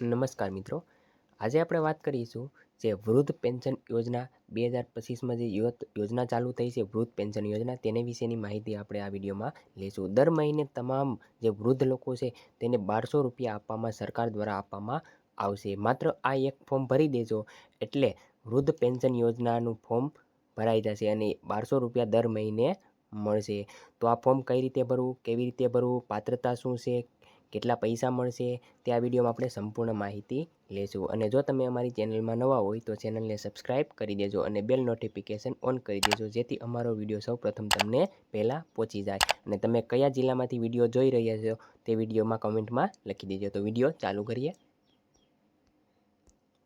નમસ્કાર મિત્રો. આજે આપણે વાત કરીશું જે વૃદ્ધ પેન્શન યોજના બે હજાર પચીસમાં જે યોજના ચાલુ થઈ છે, વૃદ્ધ પેન્શન યોજના, તેને વિશેની માહિતી આપણે આ વિડીયોમાં લઈશું. દર મહિને તમામ જે વૃદ્ધ લોકો છે, તેને બારસો રૂપિયા આપવામાં સરકાર દ્વારા આપવામાં આવશે. માત્ર આ એક ફોર્મ ભરી દેજો, એટલે વૃદ્ધ પેન્શન યોજનાનું ફોર્મ ભરાઈ જશે અને બારસો રૂપિયા દર મહિને મળશે. તો આ ફોર્મ કઈ રીતે ભરવું, કેવી રીતે ભરવું, પાત્રતા શું છે કેટલા પૈસા મળશે તે આ વિડીયોમાં આપણે સંપૂર્ણ માહિતી લેશું. અને જો તમે અમારી ચેનલમાં નવા હોય તો ચેનલને સબસ્ક્રાઈબ કરી દેજો અને બેલ નોટિફિકેશન ઓન કરી દેજો, જેથી અમારો વીડિયો સૌપ્રથમ તમને પહેલાં પહોંચી જાય. અને તમે કયા જિલ્લામાંથી વીડિયો જોઈ રહ્યા છો તે વિડીયોમાં કમેન્ટમાં લખી દેજો. તો વીડિયો ચાલુ કરીએ.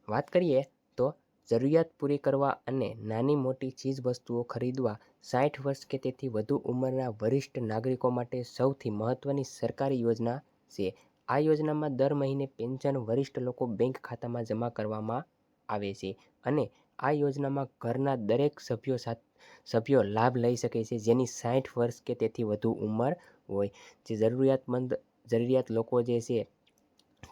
વાત કરીએ તો જરૂરિયાત પૂરી કરવા અને નાની મોટી ચીજ વસ્તુઓ ખરીદવા સાઠ વર્ષ કે તેથી વધુ ઉંમરના વરિષ્ઠ નાગરિકો માટે સૌથી મહત્ત્વની સરકારી યોજના છે. આ યોજનામાં દર મહિને પેન્શન વરિષ્ઠ લોકો બેંક ખાતામાં જમા કરવામાં આવે છે અને આ યોજનામાં ઘરના દરેક સભ્યો સાથ સભ્યો લાભ લઈ શકે છે, જેની સાઠ વર્ષ કે તેથી વધુ ઉંમર હોય. જે જરૂરિયાતમંદ, જરૂરિયાત લોકો જે છે,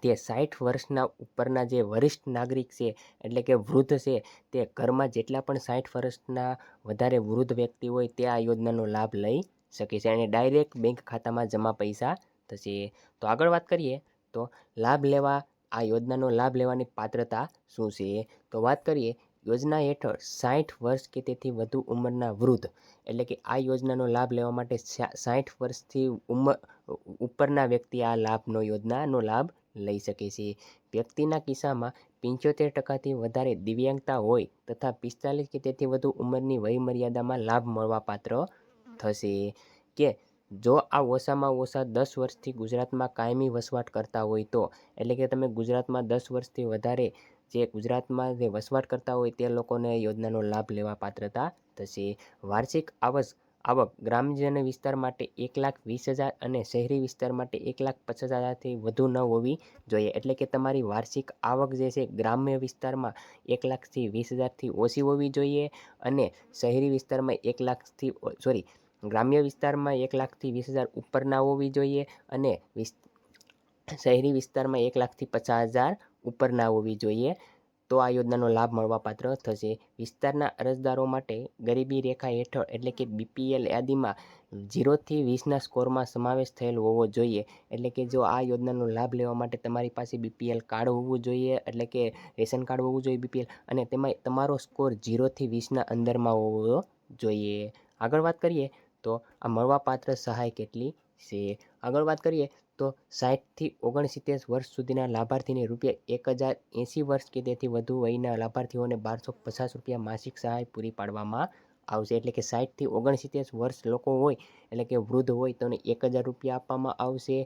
તે સાઠ વર્ષના ઉપરના જે વરિષ્ઠ નાગરિક છે, એટલે કે વૃદ્ધ છે, તે ઘરમાં જેટલા પણ સાઠ વર્ષના વધારે વૃદ્ધ વ્યક્તિ હોય, તે આ યોજનાનો લાભ લઈ શકે છે અને ડાયરેક્ટ બેંક ખાતામાં જમા પૈસા થશે. તો આગળ વાત કરીએ, તો લાભ લેવા, આ યોજનાનો લાભ લેવાની પાત્રતા શું છે? તો વાત કરીએ, યોજના હેઠળ સાઠ વર્ષ કે તેથી વધુ ઉંમરના વૃદ્ધ, એટલે કે આ યોજનાનો લાભ લેવા માટે સાઠ વર્ષથી ઉંમર ઉપરના વ્યક્તિ આ લાભનો યોજનાનો લાભ લઈ શકે છે. વ્યક્તિના કિસ્સામાં પંચોતેર ટકાથી વધારે દિવ્યાંગતા હોય તથા પિસ્તાલીસ કે તેથી વધુ ઉંમરની વયમર્યાદામાં લાભ મળવાપાત્ર થશે. કે જો આ ઓછામાં ઓછા દસ વર્ષથી ગુજરાતમાં કાયમી વસવાટ કરતા હોય તો, એટલે કે તમે ગુજરાતમાં દસ વર્ષથી વધારે જે ગુજરાતમાં જે વસવાટ કરતા હોય તે લોકોને યોજનાનો લાભ લેવા પાત્રતા થશે. વાર્ષિક આવક આવક ગ્રામ્યજન વિસ્તાર માટે એક લાખ વીસ હજાર અને શહેરી વિસ્તાર માટે એક લાખ પચાસ હજારથી વધુ ન હોવી જોઈએ. એટલે કે તમારી વાર્ષિક આવક જે છે ગ્રામ્ય વિસ્તારમાં એક લાખથી વીસ હજારથી ઓછી હોવી જોઈએ અને શહેરી વિસ્તારમાં એક લાખથી સોરી ગ્રામ્ય વિસ્તારમાં એક લાખથી વીસ હજાર ઉપરના હોવી જોઈએ અને શહેરી વિસ્તારમાં એક લાખથી પચાસ હજાર ઉપરના હોવી જોઈએ. તો આ યોજનાનો લાભ મળવાપાત્ર થશે. વિસ્તારના અરજદારો માટે ગરીબી રેખા હેઠળ એટલે કે બીપીએલ યાદીમાં ઝીરોથી વીસના સ્કોરમાં સમાવેશ થયેલ હોવો જોઈએ. એટલે કે જો આ યોજનાનો લાભ લેવા માટે તમારી પાસે બીપીએલ કાર્ડ હોવું જોઈએ, એટલે કે રેશન કાર્ડ હોવું જોઈએ બીપીએલ અને તેમાં તમારો સ્કોર ઝીરોથી વીસના અંદરમાં હોવો જોઈએ. આગળ વાત કરીએ. તો આ મળવાપાત્ર સહાય કેટલી છે? આગળ વાત કરીએ તો સાઠથી ઓગણસિત્તેર વર્ષ સુધીના લાભાર્થીને રૂપિયા એક હજાર એંસી વર્ષ કે તેથી વધુ વયના લાભાર્થીઓને બારસો પચાસ રૂપિયા માસિક સહાય પૂરી પાડવામાં આવશે. એટલે કે સાઠથી ઓગણસિત્તેર વર્ષ લોકો હોય, એટલે કે વૃદ્ધ હોય તો એક હજાર રૂપિયા આપવામાં આવશે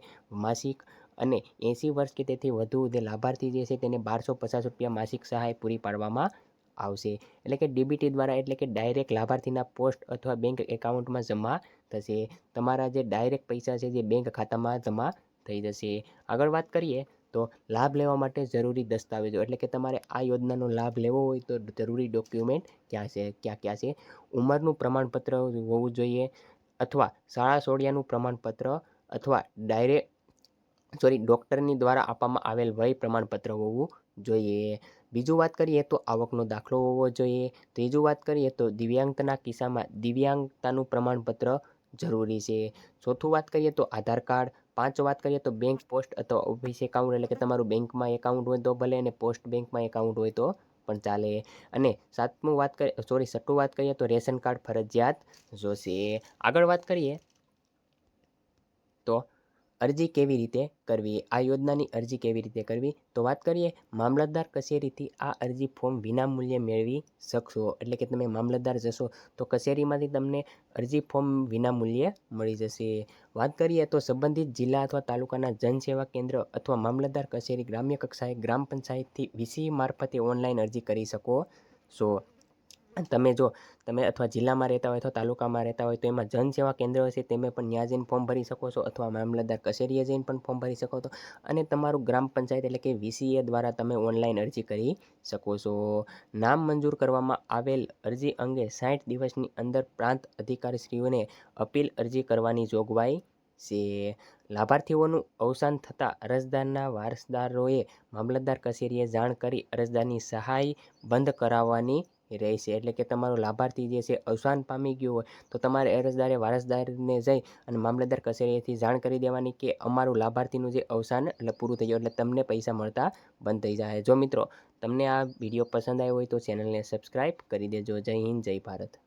માસિક. અને એંસી વર્ષ કે તેથી વધુ જે લાભાર્થી જે છે તેને બારસો પચાસ રૂપિયા માસિક સહાય પૂરી પાડવામાં આવશે. એટલે કે ડીબીટી દ્વારા એટલે કે ડાયરેક્ટ લાભાર્થીના પોસ્ટ અથવા બેંક એકાઉન્ટમાં જમા થશે. તમારા જે ડાયરેક્ટ પૈસા છે, જે બેંક ખાતામાં જમા થઈ જશે. આગળ વાત કરીએ તો લાભ લેવા માટે જરૂરી દસ્તાવેજો. એટલે કે તમારે આ યોજનાનો લાભ લેવો હોય તો જરૂરી ડોક્યુમેન્ટ ક્યાં છે, ક્યાં ક્યાં છે? ઉંમરનું પ્રમાણપત્ર હોવું જોઈએ અથવા શાળા સોડિયાનું પ્રમાણપત્ર અથવા ડાયરેક્ટ સોરી ડૉક્ટરની દ્વારા આપવામાં આવેલ વય પ્રમાણપત્ર હોવું જોઈએ. બીજું વાત કરીએ તો આવકનો દાખલો હોવો જોઈએ. ત્રીજું વાત કરીએ તો દિવ્યાંગતાના કિસ્સામાં દિવ્યાંગતાનું પ્રમાણપત્ર જરૂરી છે. ચોથું વાત કરીએ તો આધાર કાર્ડ. પાંચ વાત કરીએ તો બેંક પોસ્ટ અથવા ઓફિસ એકાઉન્ટ એટલે કે તમારું બેંકમાં એકાઉન્ટ હોય તો ભલે અને પોસ્ટ બેંકમાં એકાઉન્ટ હોય તો પણ ચાલે. અને સાતમું વાત કરીએ, સોરી, છઠ્ઠું વાત કરીએ તો રેશન કાર્ડ ફરજિયાત જોશે. આગળ વાત કરીએ અરજી કેવી રીતે કરવી, આ યોજનાની અરજી કેવી રીતે કરવી? તો વાત કરીએ, મામલતદાર કચેરીથી આ અરજી ફોર્મ વિનામૂલ્યે મેળવી શકશો. એટલે કે તમે મામલતદાર જશો, તો કચેરીમાંથી તમને અરજી ફોર્મ વિનામૂલ્યે મળી જશે. વાત કરીએ તો સંબંધિત જિલ્લા અથવા તાલુકાના જનસેવા કેન્દ્ર અથવા મામલતદાર કચેરી ગ્રામ્ય કક્ષાએ ગ્રામ પંચાયતથી વીસી મારફતે ઓનલાઈન અરજી કરી શકો છો. તમે જો, તમે અથવા જિલ્લામાં રહેતા હોય અથવા તાલુકામાં રહેતા હોય તો એમાં જનસેવા કેન્દ્ર હશે, તમે પણ ત્યાં જઈને ફોર્મ ભરી શકો છો અથવા મામલતદાર કચેરીએ જઈને પણ ફોર્મ ભરી શકો છો અને તમારું ગ્રામ પંચાયત એટલે કે વીસીએ દ્વારા તમે ઓનલાઈન અરજી કરી શકો છો. નામ મંજૂર કરવામાં આવેલ અરજી અંગે સાઠ દિવસની અંદર પ્રાંત અધિકારીશ્રીઓને અપીલ અરજી કરવાની જોગવાઈ છે. લાભાર્થીઓનું અવસાન થતાં અરજદારના વારસદારોએ મામલતદાર કચેરીએ જાણ કરી અરજદારની સહાય બંધ કરાવવાની રહેશે. એટલે કે તમારો લાભાર્થી જે છે, અવસાન પામી ગયું હોય, તો તમારે અરજદારે, વારસદારને જઈ અને મામલતદાર કચેરીએથી જાણ કરી દેવાની કે અમારું લાભાર્થીનું જે અવસાન, એટલે પૂરું થઈ ગયું. એટલે તમને પૈસા મળતા બંધ થઈ જાય. જો મિત્રો, તમને આ વીડિયો પસંદ આવ્યો હોય તો ચેનલને સબસ્ક્રાઈબ કરી દેજો. જય હિન્દ, જય ભારત.